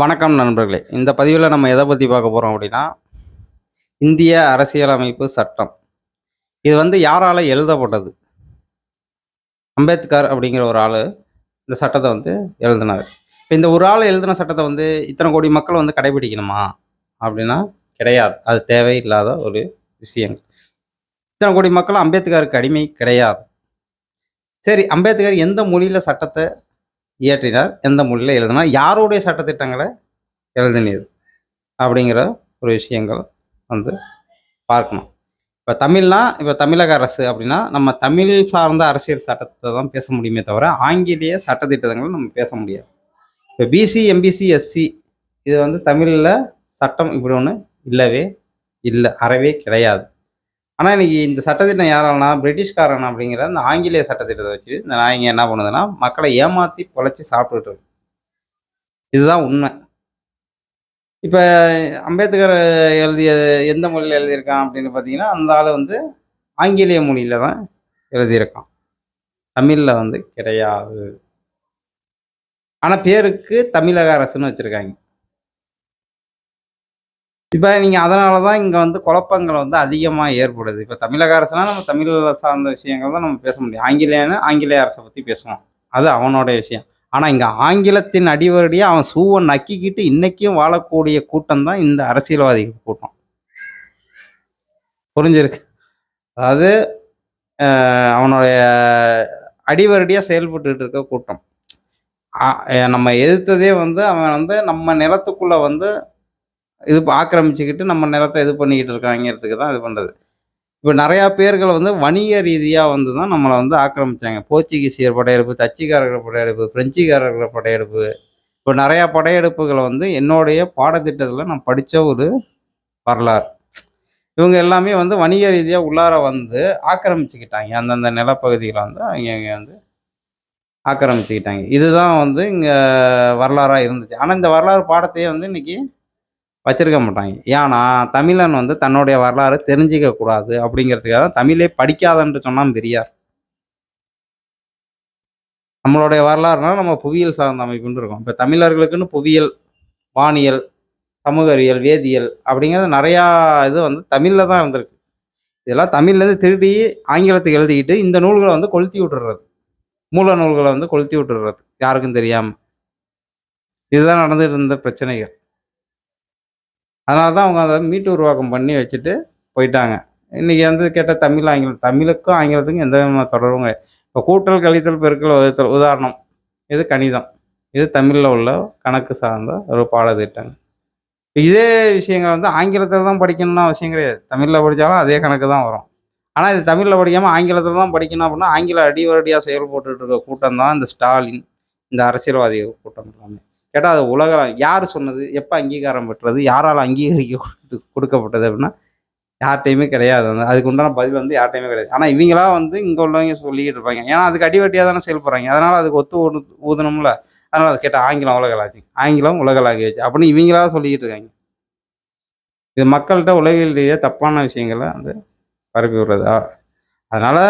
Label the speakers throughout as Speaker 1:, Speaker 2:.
Speaker 1: வணக்கம் நண்பர்களே. இந்த பதிவில் நம்ம எதை பற்றி பார்க்க போகிறோம் அப்படின்னா இந்திய அரசியலமைப்பு சட்டம். இது வந்து யாரால் எழுதப்பட்டது? அம்பேத்கர் அப்படிங்கிற ஒரு ஆள் இந்த சட்டத்தை வந்து எழுதினார். இப்போ இந்த ஒரு ஆள் எழுதின சட்டத்தை வந்து இத்தனை கோடி மக்கள் வந்து கடைபிடிக்கணுமா? அப்படின்னா கிடையாது. அது தேவையில்லாத ஒரு விஷயங்கள். இத்தனை கோடி மக்கள் அம்பேத்கருக்கு அடிமை கிடையாது. சரி அம்பேத்கர் எந்த மொழியில் சட்டத்தை இயற்றினார். எந்த மொழியில் எழுதினார். யாருடைய சட்டத்திட்டங்களை எழுதினது அப்படிங்கிற ஒரு விஷயங்கள் வந்து பார்க்கணும். இப்போ தமிழ்னா இப்போ தமிழக அரசு அப்படின்னா நம்ம தமிழ் சார்ந்த அரசியல் சட்டத்தை தான் பேச முடியுமே தவிர ஆங்கிலேய சட்டத்திட்டங்களை நம்ம பேச முடியாது. இப்போ பிசி எம்பிசி எஸ்சி இது வந்து தமிழில் சட்டம் இப்படி ஒன்று இல்லவே இல்லை அறவே கிடையாது. ஆனால் இன்றைக்கி இந்த சட்டத்திட்டம் யாராலனா பிரிட்டிஷ்காரன் அப்படிங்கிற அந்த ஆங்கிலேய சட்டத்திட்டத்தை வச்சு இந்த நாயங்க என்ன பண்ணுதுன்னா மக்களை ஏமாற்றி பொழைச்சி சாப்பிட்டுட்டு இதுதான் உண்மை. இப்போ அம்பேத்கர் எழுதிய எந்த மொழியில் எழுதியிருக்கான் அப்படின்னு பார்த்தீங்கன்னா அந்த ஆள் வந்து ஆங்கிலேய மொழியில் தான் எழுதியிருக்கான். தமிழில் வந்து கிடையாது. ஆனால் பேருக்கு தமிழக அரசுன்னு வச்சுருக்காங்க. இப்போ நீங்கள் அதனால தான் இங்கே வந்து குழப்பங்கள் வந்து அதிகமாக ஏற்படுது. இப்போ தமிழக அரசுனா நம்ம தமிழில் சார்ந்த விஷயங்கள் தான் நம்ம பேச முடியும். ஆங்கிலேயன்னு ஆங்கிலேய அரசை பற்றி பேசுவோம். அது அவனோட விஷயம். ஆனால் இங்கே ஆங்கிலத்தின் அடிவரடியாக அவன் சூவை நக்கிக்கிட்டு இன்றைக்கும் வாழக்கூடிய கூட்டம் தான் இந்த அரசியல்வாதிகள் கூட்டம். புரிஞ்சிருக்கு? அதாவது அவனுடைய அடிவரடியாக செயல்பட்டு இருக்க கூட்டம். ஆ- நம்ம எதிர்த்ததே வந்து அவன் வந்து நம்ம நிலத்துக்குள்ளே வந்து இது ஆக்கிரமிச்சுக்கிட்டு நம்ம நிலத்தை இது பண்ணிக்கிட்டு இருக்காங்கிறதுக்கு தான் இது பண்ணுறது இப்போ நிறையா பேர்கள் வந்து வணிக ரீதியாக வந்து தான் நம்மளை வந்து ஆக்கிரமிச்சாங்க. போர்ச்சுகீசியர் படையெடுப்பு தச்சிக்காரர்கள் படையெடுப்பு பிரெஞ்சுக்காரர்கள் படையெடுப்பு. இப்போ நிறையா படையெடுப்புகளை வந்து என்னுடைய பாடத்திட்டத்தில் நான் படித்த ஒரு வரலாறு. இவங்க எல்லாமே வந்து வணிக ரீதியாக உள்ளார வந்து ஆக்கிரமிச்சுக்கிட்டாங்க. அந்தந்த நிலப்பகுதிகளை வந்து அவங்க அவங்க வந்து ஆக்கிரமிச்சுக்கிட்டாங்க. இதுதான் வந்து இங்கே வரலாறாக இருந்துச்சு. ஆனால் இந்த வரலாறு பாடத்தையே வந்து இன்றைக்கி வச்சிருக்க மாட்டாங்க. ஏன்னா தமிழன் வந்து தன்னுடைய வரலாறு தெரிஞ்சிக்க கூடாது அப்படிங்கிறதுக்காக தான் தமிழே படிக்காதன்ட்டு சொன்னான் பெரியார். நம்மளுடைய வரலாறுனா நம்ம புவியியல் சார்ந்த அமைப்புன்னு இருக்கோம். இப்போ தமிழர்களுக்குன்னு புவியியல் வானியல் சமூக அறிவியல் வேதியியல் அப்படிங்கிறது நிறையா இது வந்து தமிழில் தான் இருந்திருக்கு. இதெல்லாம் தமிழ்லேருந்து திருடி ஆங்கிலத்துக்கு எழுதிக்கிட்டு இந்த நூல்களை வந்து கொளுத்தி விட்டுறது. மூல நூல்களை வந்து கொளுத்தி விட்டுறது. யாருக்கும் தெரியாமல் இதுதான் நடந்துகிட்டு இருந்த பிரச்சனைகள். அதனால தான் அவங்க அதை மீட்டு உருவாக்கம் பண்ணி வச்சுட்டு போயிட்டாங்க. இன்றைக்கி வந்து கேட்ட தமிழ் ஆங்கிலம் தமிழுக்கும் ஆங்கிலத்துக்கும் எந்த விதமான தொடர்புங்க இப்போ கூட்டல் கழித்தல் பெருக்கல் வகுத்தல் உதாரணம். இது கணிதம். இது தமிழில் உள்ள கணக்கு சார்ந்த ஒரு பாடத்திட்டங்க இதே விஷயங்கள் வந்து ஆங்கிலத்தில் தான் படிக்கணும்னு அவசியம் கிடையாது. தமிழில் படித்தாலும் அதே கணக்கு தான் வரும். ஆனால் இது தமிழில் படிக்காமல் ஆங்கிலத்தில் தான் படிக்கணும் அப்படின்னா ஆங்கில அடிவரடியாக செயல்பட்டு இருக்க கூட்டம் தான் இந்த ஸ்டாலின் இந்த அரசியல்வாதி கூட்டம் எல்லாமே. கேட்டால் அது உலக யார் சொன்னது? எப்போ அங்கீகாரம் பெற்றது? யாரால் அங்கீகரிக்க கொடுத்து கொடுக்கப்பட்டது அப்படின்னா யார்கிட்டையுமே கிடையாது. வந்து அதுக்கு உண்டான பதில் வந்து யார்கிட்டையுமே கிடையாது. ஆனால் இவங்களா வந்து இங்கே உள்ளவங்க சொல்லிக்கிட்டு இருப்பாங்க. ஏன்னா அதுக்கு அடிவட்டியாக தானே செயல்படுறாங்க அதனால் அதுக்கு ஒத்து ஊது ஊதணும்ல. அதனால் அது கேட்டால் ஆங்கிலம் உலக லாங்குவேஜ் ஆங்கிலம் உலக லாங்குவேஜ் அப்படின்னு இவங்களா சொல்லிக்கிட்டு இருக்காங்க. இது மக்கள்கிட்ட உலகில் ரீதியாக தப்பான விஷயங்களை வந்து பரப்பி விடுறதா அதனால்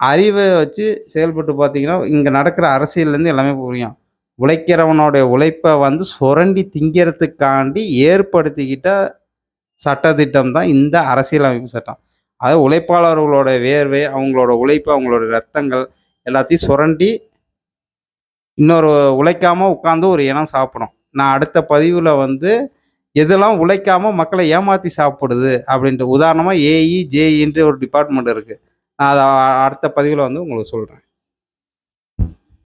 Speaker 1: அறிவை வச்சு செயல்பட்டு பார்த்தீங்கன்னா இங்கே நடக்கிற அரசியல்லேருந்து எல்லாமே புரியும். உழைக்கிறவனுடைய உழைப்பை வந்து சுரண்டி திங்கிறதுக்காண்டி ஏற்படுத்திக்கிட்ட சட்டத்திட்டம் தான் இந்த அரசியலமைப்பு சட்டம். அதாவது உழைப்பாளர்களோட வேர்வை அவங்களோட உழைப்பு அவங்களோட ரத்தங்கள் எல்லாத்தையும் சுரண்டி இன்னொரு உழைக்காமல் உட்காந்து ஒரு இனம் சாப்பிடும் நான் அடுத்த பதிவில் வந்து எதெல்லாம் உழைக்காமல் மக்களை ஏமாற்றி சாப்பிடுது அப்படின்ட்டு உதாரணமாக ஏஇ ஜேஇன்ற ஒரு டிபார்ட்மெண்ட் இருக்குது நான் அதை அடுத்த பதிவில் வந்து உங்களுக்கு சொல்கிறேன்